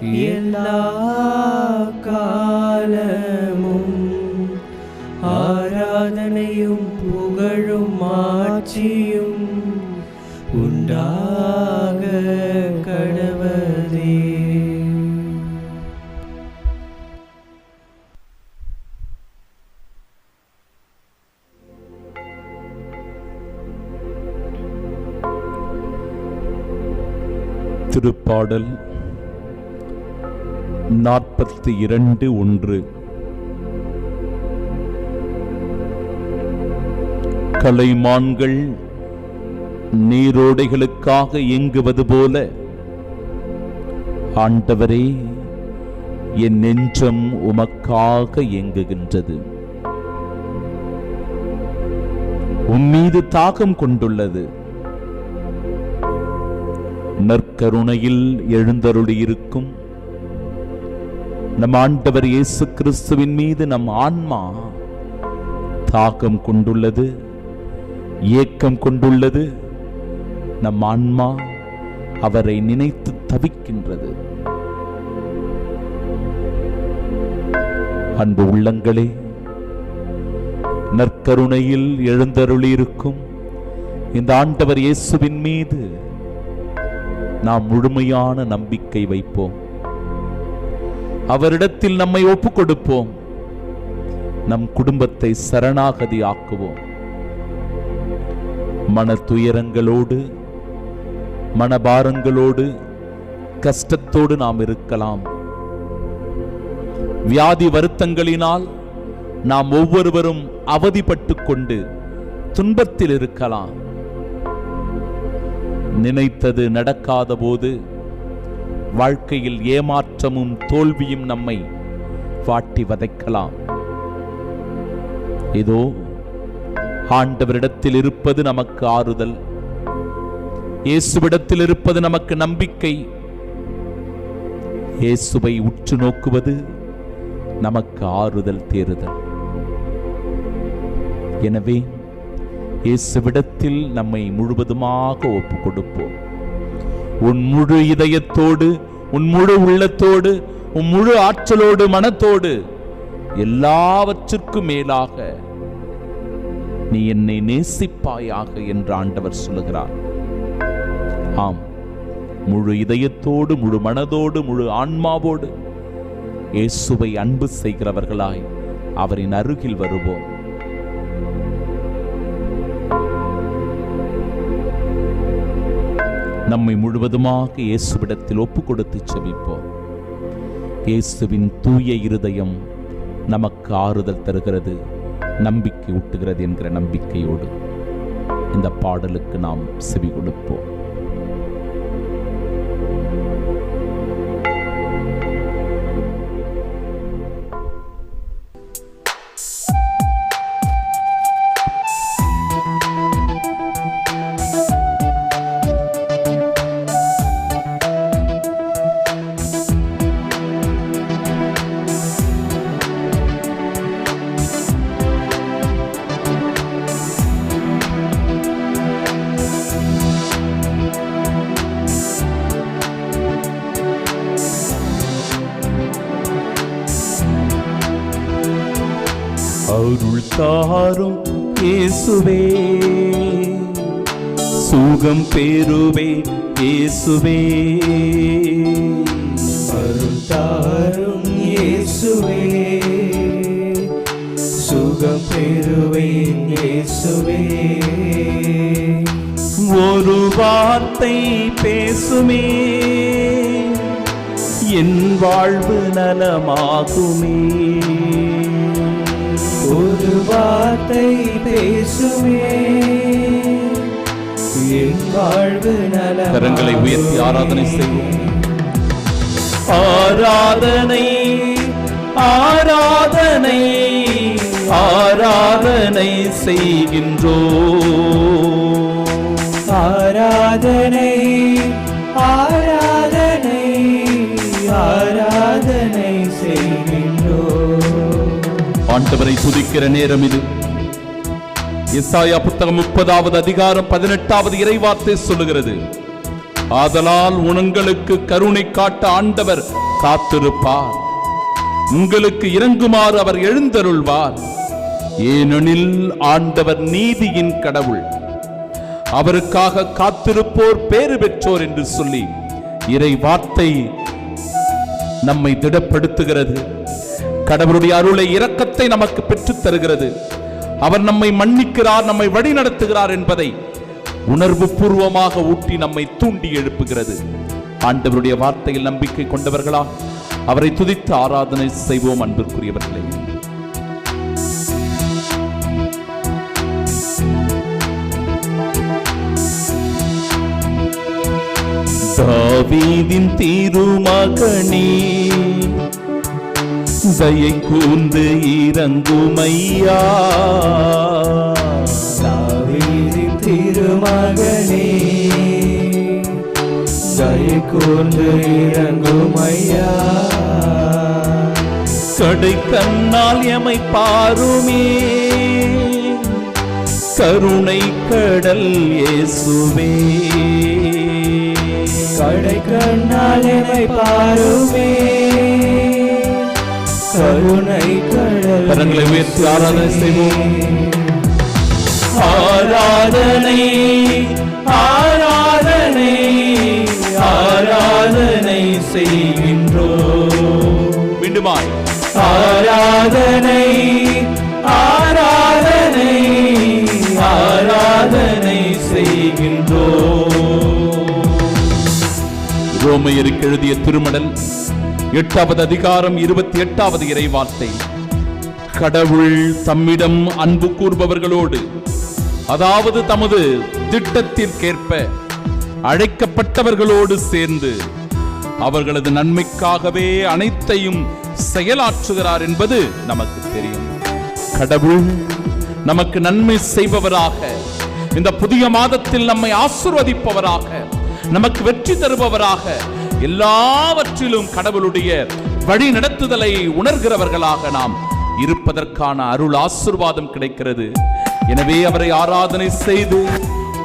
எல்லா காலமும் ஆராதனையும் புகழும் ஆட்சியும் உண்டாக கடவதே திருப்பாடல் நாற்பத்தி இரண்டு ஒன்று. கலைமான்கள் நீரோடைகளுக்காக இயங்குவது போல ஆண்டவரே என் நெஞ்சம் உமக்காக இயங்குகின்றது. உம்மீது தாகம் கொண்டுள்ளது. நற்கருணையில் எழுந்தருளியிருக்கும் நம் ஆண்டவர் இயேசு கிறிஸ்துவின் மீது நம் ஆன்மா தாகம் கொண்டுள்ளது ஏக்கம் கொண்டுள்ளது. நம் ஆன்மா அவரை நினைத்து தவிக்கின்றது. அன்பு உள்ளங்களே நற்கருணையில் எழுந்தருளியிருக்கும் இந்த ஆண்டவர் இயேசுவின் மீது நாம் முழுமையான நம்பிக்கை வைப்போம். அவரிடத்தில் நம்மை ஒப்பு கொடுப்போம் நம் குடும்பத்தை சரணாகதி ஆக்குவோம் மன துயரங்களோடு மனபாரங்களோடு கஷ்டத்தோடு நாம் இருக்கலாம். வியாதி வருத்தங்களினால் நாம் ஒவ்வொருவரும் அவதிப்பட்டு கொண்டு துன்பத்தில் இருக்கலாம். நினைத்தது நடக்காத போது வாழ்க்கையில் ஏமாற்றமும் தோல்வியும் நம்மை வாட்டி வதைக்கலாம். இதோ ஆண்டவரிடத்தில் இருப்பது நமக்கு ஆறுதல். இயேசுவிடத்தில் இருப்பது நமக்கு நம்பிக்கை. இயேசுவை உற்று நோக்குவது நமக்கு ஆறுதல் தேறுதல். எனவே இயேசுவிடத்தில் நம்மை முழுவதுமாக ஒப்பு கொடுப்போம் உன் முழு இதயத்தோடு உன் முழு உள்ளத்தோடு உன் முழு ஆற்றலோடு மனத்தோடு எல்லாவற்றிற்கும் மேலாக நீ என்னை நேசிப்பாயாக என்று ஆண்டவர் சொல்லுகிறார். ஆம் முழு இதயத்தோடு முழு மனதோடு முழு ஆன்மாவோடு இயேசுவை அன்பு செய்கிறவர்களாய் அவரின் அருகில் வருவோம். நம்மை முழுவதுமாக இயேசுவிடத்தில் ஒப்பு கொடுத்து செவிப்போம் இயேசுவின் தூய இருதயம் நமக்கு ஆறுதல் தருகிறது நம்பிக்கை ஊட்டுகிறது என்கிற நம்பிக்கையோடு இந்த பாடலுக்கு நாம் செவி கொடுப்போம். பெறுவே இயேசுவே. அருள் தாரும் இயேசுவே. சுகம் பெறுவே இயேசுவே. ஒரு வார்த்தை பேசுமே. என் வாழ்வு நலமாகுமே. ஒரு வார்த்தை பேசுமே. கரங்களை உயர்த்தி ஆராதனை செய்வோம். ஆராதனை ஆராதனை ஆராதனை செய்கின்றோ ஆராதனை ஆராதனை ஆராதனை செய்கின்றோ ஆண்டவரை துதிக்கிற நேரம் இது. இசாயா புத்தகம் முப்பதாவது அதிகாரம் பதினெட்டாவது இறைவார்த்தை சொல்லுகிறது. ஆதலால் உணங்களுக்கு கருணை காட்ட ஆண்டவர் காத்திருப்பார். உங்களுக்கு இறங்குமாறு அவர் எழுந்தருள்வார். ஏனெனில் ஆண்டவர் நீதியின் கடவுள். அவருக்காக காத்திருப்போர் பேறு பெற்றோர் என்று சொல்லி இறை வார்த்தை நம்மை திடப்படுத்துகிறது. கடவுளுடைய அருளை இரக்கத்தை நமக்கு பெற்றுத் தருகிறது அவர் நம்மை மன்னிக்கிறார் நம்மை வழி நடத்துகிறார் என்பதை உணர்வு பூர்வமாக ஊட்டி நம்மை தூண்டி எழுப்புகிறது. ஆண்டவருடைய வார்த்தையில் நம்பிக்கை கொண்டவர்களா? அவரை துதித்து ஆராதனை செய்வோம் அன்பிற்குரியவர்களே. தாவீதின் திருமகனே தயை கூர்ந்து இறங்குமையா? தாவீதின் திருமகனே தயை கூர்ந்து இறங்குமையா? கடை கண்ணால் எமை பாருமே கருணை கடல் இயேசுவே. கடை கண்ணால் எமை பாருமே கருணை கடல் கரங்களை உயர்த்தி ஆராதனை செய்வோம். ஆராதனை ஆராதனை ஆராதனை செய்கின்றோம். மீண்டுமாய். ஆராதனை ஆராதனை ஆராதனை செய்கின்றோம். ரோமையருக்கு எழுதிய திருமடல் எட்டாவது அதிகாரம் இருபத்தி எட்டாவது இறைவார்த்தை. கடவுள் தம்மிடம் அன்பு கூர்பவர்களோடு அதாவது தமது திட்டத்திற்கேற்ப அழைக்கப்பட்டவர்களோடு சேர்ந்து அவர்களது நன்மைக்காகவே அனைத்தையும் செயலாற்றுகிறார் என்பது நமக்கு தெரியும். கடவுள் நமக்கு நன்மை செய்பவராக இந்த புதிய மாதத்தில் நம்மை ஆசிர்வதிப்பவராக நமக்கு வெற்றி தருபவராக எல்லாவற்றிலும் கடவுளுடைய வழி நடத்துதலை உணர்கிறவர்களாக நாம் இருப்பதற்கான அருள் ஆசிர்வாதம் கிடைக்கிறது. எனவே அவரை ஆராதனை செய்து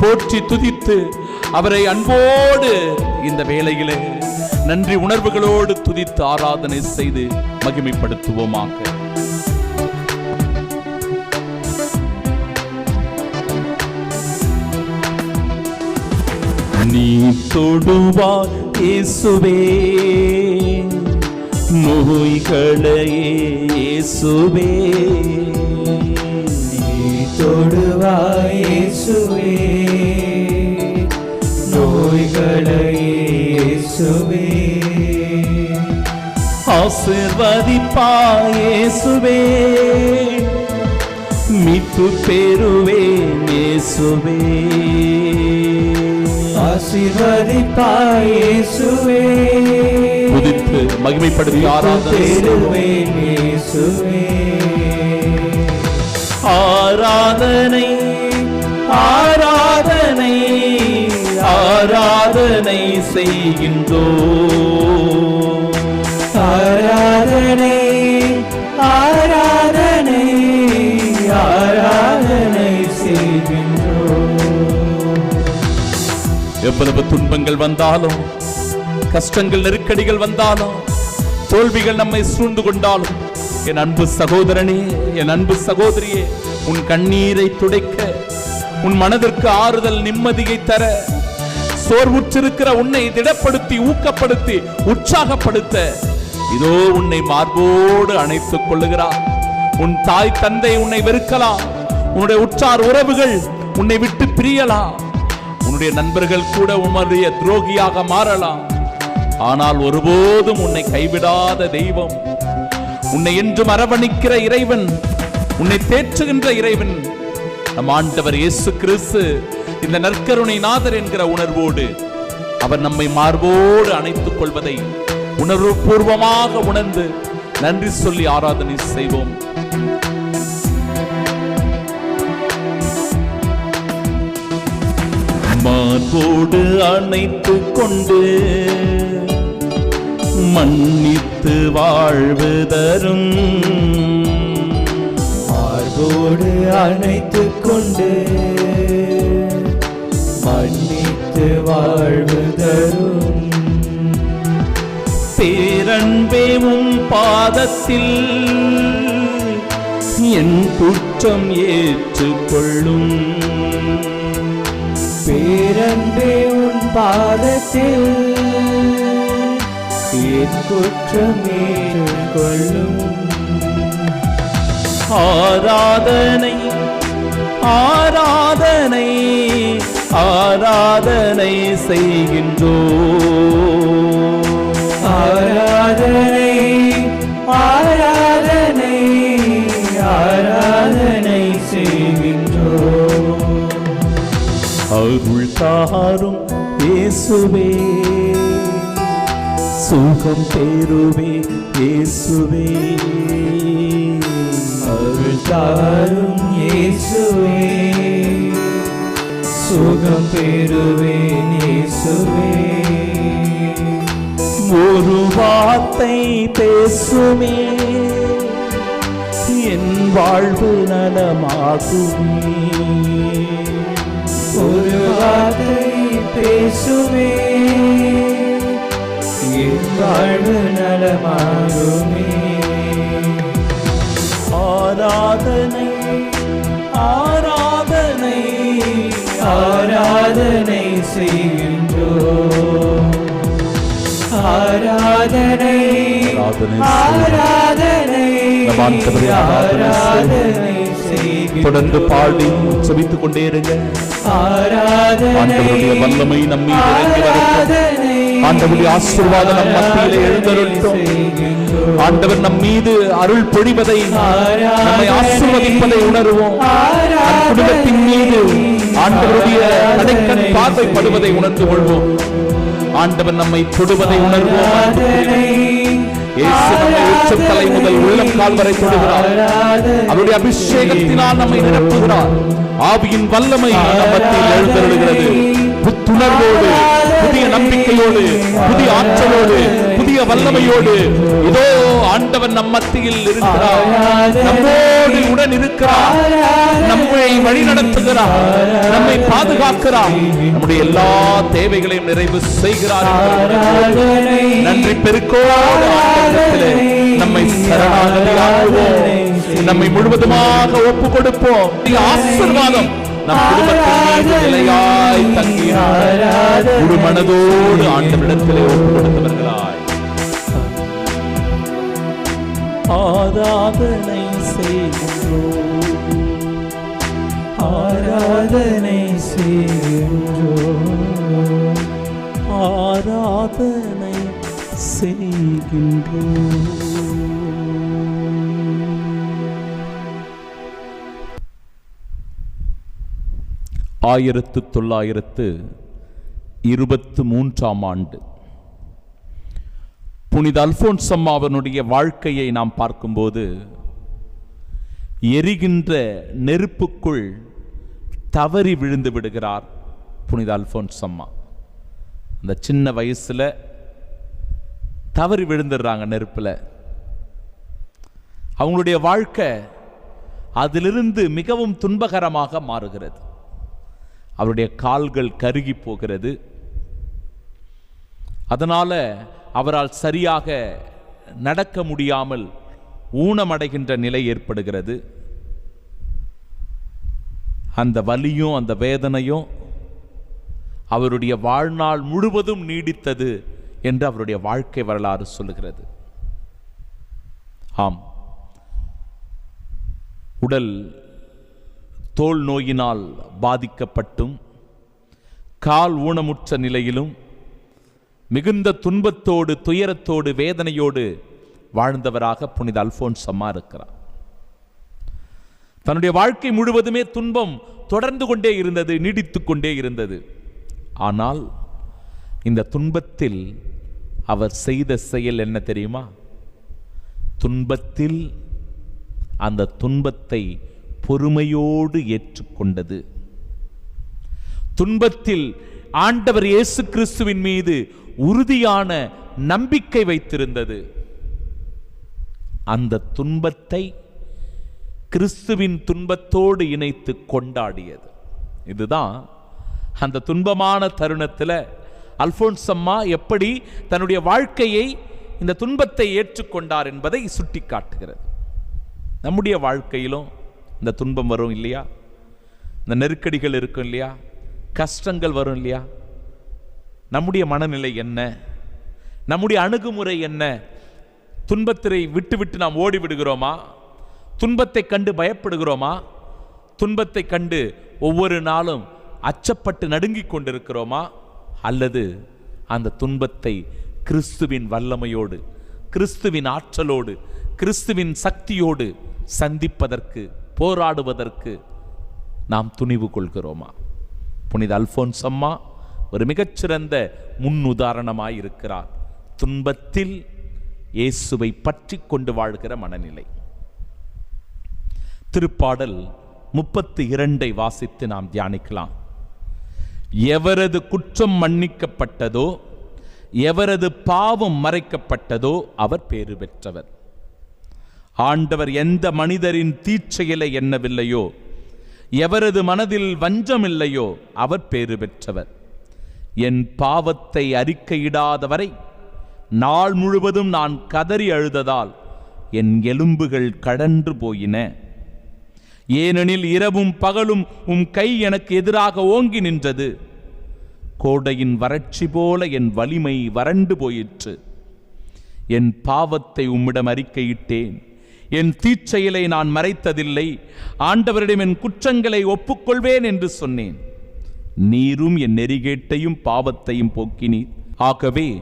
போற்றி துதித்து அவரை அன்போடு இந்த வேளையிலே நன்றி உணர்வுகளோடு துதித்து ஆராதனை செய்து மகிமைப்படுத்துவோமாக. நீ தொடுவார் இயேசுவே. நோய்களையே இயேசுவே. நீ தொடுவாய் இயேசுவே. நோய்களையே இயேசுவே. ஆசிர்வதிப்பாய் இயேசுவே. மீட்பு பெறுவேன் இயேசுவே. ஆசீர்வதிப்பாய் இயேசுவே. துதித்து மகிமைப்படுத்தி ஆராதனை ஆராதனை ஆராதனை ஆராதனை செய்கின்றோ எவ்வளவு துன்பங்கள் வந்தாலும் கஷ்டங்கள் நெருக்கடிகள் வந்தாலும் தோல்விகள் நம்மை சூழ்ந்து கொண்டாலும் என் அன்பு சகோதரனே என் அன்பு சகோதரியே உன் கண்ணீரை துடைக்க உன் மனதிற்கு ஆறுதல் நிம்மதியை தர சோர்வுற்றிருக்கிற உன்னை திடப்படுத்தி ஊக்கப்படுத்தி உற்சாகப்படுத்த இதோ உன்னை மார்போடு அணைத்துக் கொள்ளுகிறார். உன் தாய் தந்தை உன்னை வெறுக்கலாம். உன்னுடைய உற்சார் உற்றார் உறவுகள் உன்னை விட்டு பிரியலாம். உன்னுடைய நண்பர்கள் கூட உன்னுடைய துரோகியாக மாறலாம். ஆனால் ஒருபோதும் உன்னை கைவிடாத தெய்வம் உன்னை என்றும் அரவணிக்கிற இறைவன் உன்னை தேற்றுகின்ற இறைவன் நம் ஆண்டவர் இயேசு கிறிஸ்து இந்த நற்கருணை நாதர் என்கிற உணர்வோடு அவர் நம்மை மார்போடு அணைத்துக் கொள்வதை உணர்வுபூர்வமாக உணர்ந்து நன்றி சொல்லி ஆராதனை செய்வோம். மார்போடு அணைத்துக் கொண்டு மன்னித்து வாழ்வு தரும். மார்போடு அணைத்துக் கொண்டு மன்னித்து வாழ்வு தரும். பேரன்பே உன் பாதத்தில் என் குற்றம் ஏற்றுக்கொள்ளும். பேரன்பே உன் பாதத்தில். என் குற்றம் ஏற்றுக்கொள்ளும் ஆராதனை ஆராதனை ஆராதனை செய்கின்றோ ஆராதனை தாரும் இயேசுவே. சுகம் பெறுவே இயேசுவே. அருள் தாரும் இயேசுவே. சுகம் பெறுவேன் இயேசுவே. ஒரு வார்த்தை பேசுமே. என் வாழ்வு நலமாகுமே. வார்த்தை பேசுவே என் வாழ்வு நலமாகுமே. ஆராதனை ஆராதனை ஆராதனை செய்கின்றோம். ஆராதனை ஆராதனை ஆராதனை. தொடர்ந்து பாடி செபித்துக் கொண்டே இருங்க. ஆண்டவருடைய வல்லமை நம்மை இறங்கி வரட்டும். ஆண்டவருடைய ஆசீர்வாதம் நம் மத்தியிலே எழுந்தருளட்டும் ஆண்டவர் நம் மீது அருள் பொழிவதை நம்மை ஆசீர்வதிப்பதை உணர்வோம். குடும்பத்தின் மீது ஆண்டவருடைய கடைக்கண் பார்வைப்படுவதை உணர்ந்து கொள்வோம். ஆண்டவர் நம்மை தொடுவதை உணர்வோம். இயேசு நம்மை உச்சத்தலை முதல் உள்ளம் கால் வரை தொடுகிறார். அவருடைய அபிஷேகத்தினால் நம்மை நிரப்புகிறார். ஆவியின் வல்லமை மத்தியில் எழுந்தருளுகிறது. புத்துணர்வோடு புதிய நம்பிக்கையோடு புதிய ஆற்றலோடு புதிய வல்லமையோடு. இதோ ஆண்டவன் நம் மத்தியில் இருக்கிறார். நம்மோடு உடன் இருக்கிறார். நம்மை வழி நடத்துகிறார். நம்மை பாதுகாக்கிறார். நம்முடைய எல்லா தேவைகளையும் நிறைவு செய்கிறார் நன்றி பெருக்கோடு நம்மை சரணாகதியாக்குவோம். நம்மை முழுவதுமாக ஒப்பு கொடுப்போம் ஆசீர்வாதம் நம் குடும்பத்தின் நிலையாய் தங்கினார். முழு மனதோடு ஆண்டவரிடத்திலே ஒப்பு கொடுத்தவர்களாய் ஆராதனை செய்கின்றோம். ஆராதனை செய்கின்றோம். ஆராதனை செய்கின்றோம். ஆயிரத்து தொள்ளாயிரத்து இருபத்து மூன்றாம் ஆண்டு புனித அல்போன்ஸ் அம்மாவனுடைய வாழ்க்கையை நாம் பார்க்கும்போது எரிகின்ற நெருப்புக்குள் தவறி விழுந்து விடுகிறார் புனித அல்போன்ஸ் அம்மா. அந்த சின்ன வயசுல தவறி விழுந்துடுறாங்க நெருப்பில். அவங்களுடைய வாழ்க்கை அதிலிருந்து மிகவும் துன்பகரமாக மாறுகிறது. அவருடைய கால்கள் கருகி போகிறது. அதனால் அவரால் சரியாக நடக்க முடியாமல் ஊனமடைகின்ற நிலை ஏற்படுகிறது. அந்த வலியும் அந்த வேதனையும் அவருடைய வாழ்நாள் முழுவதும் நீடித்தது என்று அவருடைய வாழ்க்கை வரலாறு சொல்லுகிறது. ஆம். உடல் தோல் நோயினால் பாதிக்கப்பட்டும் கால் ஊனமுற்ற நிலையிலும் மிகுந்த துன்பத்தோடு துயரத்தோடு வேதனையோடு வாழ்ந்தவராக புனித அல்போன்ஸ் அம்மா இருக்கிறார். தன்னுடைய வாழ்க்கை முழுவதுமே துன்பம் தொடர்ந்து கொண்டே இருந்தது நீடித்துக் கொண்டே இருந்தது. ஆனால் இந்த துன்பத்தில் அவர் செய்த செயல் என்ன தெரியுமா? துன்பத்தில் அந்த துன்பத்தை பொறுமையோடு ஏற்றுக்கொண்டது. துன்பத்தில் ஆண்டவர் இயேசு கிறிஸ்துவின் மீது உறுதியான நம்பிக்கை வைத்திருந்தது. அந்த துன்பத்தை கிறிஸ்துவின் துன்பத்தோடு இணைத்து கொண்டாடியது. இதுதான் அந்த துன்பமான தருணத்தில் அல்போன்ஸ் அம்மா எப்படி தன்னுடைய வாழ்க்கையை இந்த துன்பத்தை ஏற்றுக்கொண்டார் என்பதை சுட்டி காட்டுகிறது நம்முடைய வாழ்க்கையிலும் இந்த துன்பம் வரும் இல்லையா? இந்த நெருக்கடிகள் இருக்கும் இல்லையா? கஷ்டங்கள் வரும் இல்லையா? நம்முடைய மனநிலை என்ன? நம்முடைய அணுகுமுறை என்ன? துன்பத்தை விட்டு விட்டு நாம் ஓடி விடுகிறோமா? துன்பத்தை கண்டு பயப்படுகிறோமா? துன்பத்தை கண்டு ஒவ்வொரு நாளும் அச்சப்பட்டு நடுங்கிக் கொண்டிருக்கிறோமா? அல்லது அந்த துன்பத்தை கிறிஸ்துவின் வல்லமையோடு கிறிஸ்துவின் ஆற்றலோடு கிறிஸ்துவின் சக்தியோடு சந்திப்பதற்கு போராடுவதற்கு நாம் துணிவு கொள்கிறோமா? புனித அல்போன்ஸ் அம்மா ஒரு மிகச்சிறந்த முன் உதாரணமாய் இருக்கிறார். துன்பத்தில் இயேசுவை பற்றி கொண்டு வாழ்கிற மனநிலை. திருப்பாடல் முப்பத்தி இரண்டை வாசித்து நாம் தியானிக்கலாம். எவரது குற்றம் மன்னிக்கப்பட்டதோ எவரது பாவம் மறைக்கப்பட்டதோ அவர் பேறு பெற்றவர். ஆண்டவர் எந்த மனிதரின் தீச்செயலை எண்ணவில்லையோ எவரது மனதில் வஞ்சம் இல்லையோ அவர் பேறு பெற்றவர். என் பாவத்தை அறிக்கையிடாதவரை நாள் முழுவதும் நான் கதறி அழுததால் என் எலும்புகள் கடன்று போயின. ஏனெனில் இரவும் பகலும் உம் கை எனக்கு எதிராக ஓங்கி நின்றது. கோடையின் வறட்சி போல என் வலிமை வறண்டு போயிற்று. என் பாவத்தை உம்மிடம் அறிக்கையிட்டேன். என் தீச்செயலை நான் மறைத்ததில்லை. ஆண்டவரிடம் என் குற்றங்களை ஒப்புக்கொள்வேன் என்று சொன்னேன். நீரும் என் நெறிகேட்டையும் பாவத்தையும் போக்கினீர். ஆகவே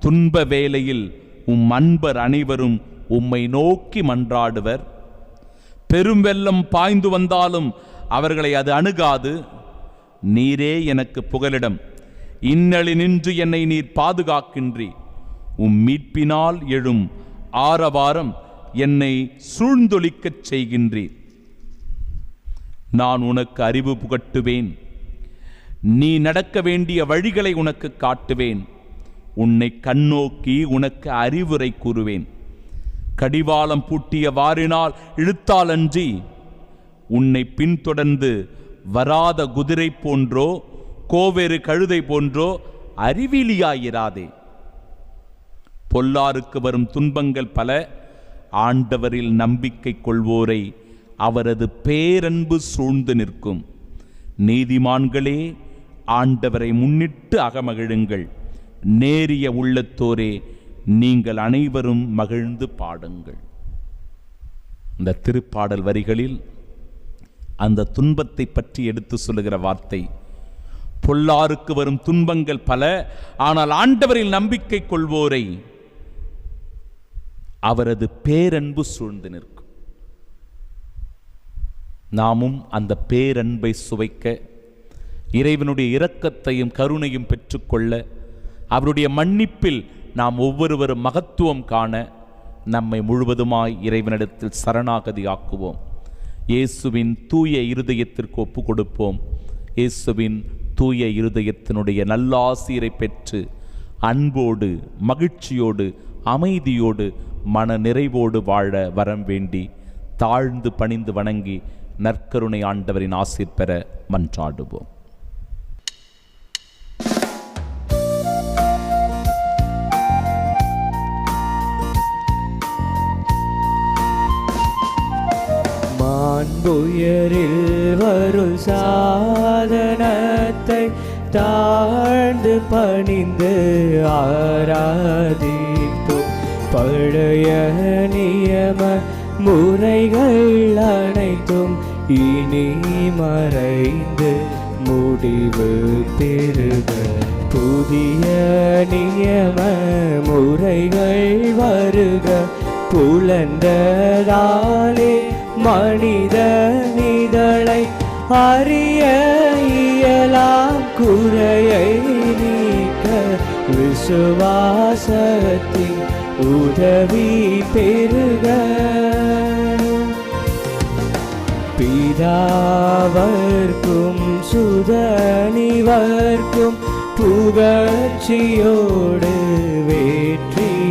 துன்ப வேளையில் உம் அன்பர் அனைவரும் உம்மை நோக்கி மன்றாடுவர். பெரும் வெள்ளம் பாய்ந்து வந்தாலும் அவர்களை அது அணுகாது. நீரே எனக்கு புகலிடம். இன்னலி நின்று என்னை நீர் பாதுகாக்கின்றி உம் மீட்பினால் எழும் ஆரவாரம் என்னை சூழ்ந்தொழிக்கச் செய்கின்றீர். நான் உனக்கு அறிவு புகட்டுவேன். நீ நடக்க வேண்டிய வழிகளை உனக்கு காட்டுவேன். உன்னை கண்ணோக்கி உனக்கு அறிவுரை கூறுவேன். கடிவாளம் பூட்டிய வாரினால் இழுத்தாலன்றி உன்னை பின்தொடர்ந்து வராத குதிரை போன்றோ கோவேறு கழுதை போன்றோ அறிவிலியாயிராதே. பொல்லாருக்கு வரும் துன்பங்கள் பல ஆண்டவரில் நம்பிக்கை கொள்வோரை அவரது பேரன்பு சூழ்ந்து நிற்கும். நீதிமான்களே ஆண்டவரை முன்னிட்டு அகமகிழுங்கள். நேரிய உள்ளத்தோரே நீங்கள் அனைவரும் மகிழ்ந்து பாடுங்கள். இந்த திருப்பாடல் வரிகளில் அந்த துன்பத்தை பற்றி எடுத்து சொல்லுகிற வார்த்தை பொல்லாருக்கு வரும் துன்பங்கள் பல ஆனால் ஆண்டவரில் நம்பிக்கை கொள்வோரை அவரது பேரன்பு சூழ்ந்து நிற்கும். நாமும் அந்த பேரன்பை சுவைக்க இறைவனுடைய இரக்கத்தையும் கருணையும் பெற்றுக்கொள்ள அவருடைய மன்னிப்பில் நாம் ஒவ்வொருவரும் மகத்துவம் காண நம்மை முழுவதுமாய் இறைவனிடத்தில் சரணாகதி ஆக்குவோம் இயேசுவின் தூய இருதயத்திற்கு ஒப்பு கொடுப்போம் இயேசுவின் தூய இருதயத்தினுடைய நல்லாசிரை பெற்று அன்போடு மகிழ்ச்சியோடு அமைதியோடு மன நிறைவோடு வாழ வரம் வேண்டி தாழ்ந்து பணிந்து வணங்கி நற்கருணை ஆண்டவரின் ஆசீர் பெற மன்றாடுவோம். துயரில் வருள் சாதனத்தை தாழ்ந்து பணிந்து ஆராதித்து பழைய நியம முறைகள் அனைத்தும் இனி மறைந்து முடிவு பெறுக புதிய நியம முறைகள் வருக. புலந்ததாலே மனித நிதழை அறிய இயலாம் குறையை நீக்க விசுவாசத்தின் உதவி பெருக பிதாவர்க்கும் சுதனிவர்க்கும் புகழ்ச்சியோடு வேற்றியாக்கும்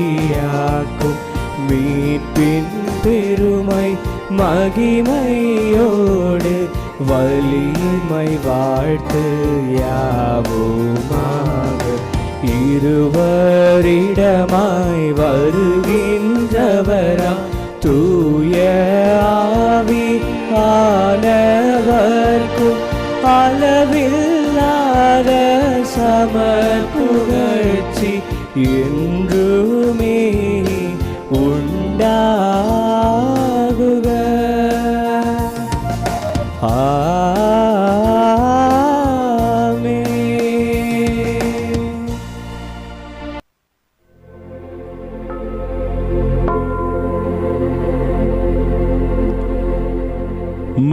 மீட்பின் பெருமை மகிமையோடு வலிமை வாழ்த்து யாவுமாக. இருவரிடமாய் வருகின்றவரா தூய ஆவி ஆனவர்க்கும் அளவில்லாத சமர் புகழ்ச்சி என்றுமே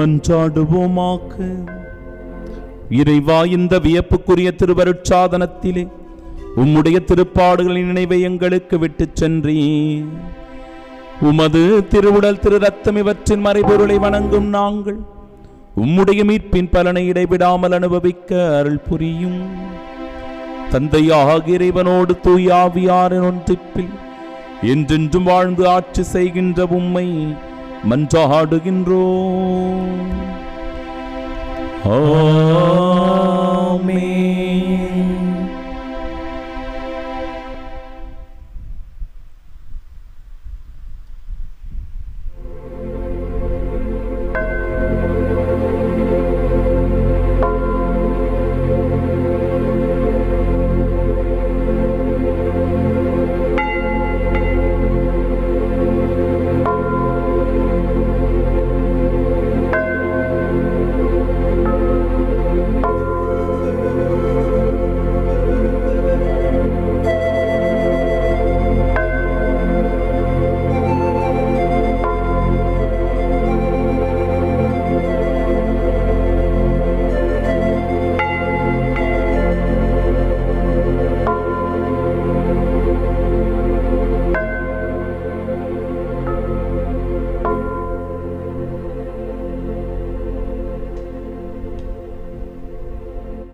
மன்றாடுவோமாக இறைவா இந்த வியப்புக்குரிய திருவருட்சாதனத்திலே உம்முடைய திருப்பாடுகளின் நினைவை எங்களுக்கு விட்டுச் சென்றீ உமது திருவுடல் திரு ரத்தம் இவற்றின் மறைபொருளை வணங்கும் நாங்கள் உம்முடைய மீட்பின் பலனை இடைவிடாமல் அனுபவிக்க அருள் புரியும். தந்தையாக இறைவனோடு தூயாவியாரின் ஒன்றிப்பில் என்றென்றும் வாழ்ந்து ஆட்சி செய்கின்ற உம்மை மன்றாடுகின்றோம் ஆமென்.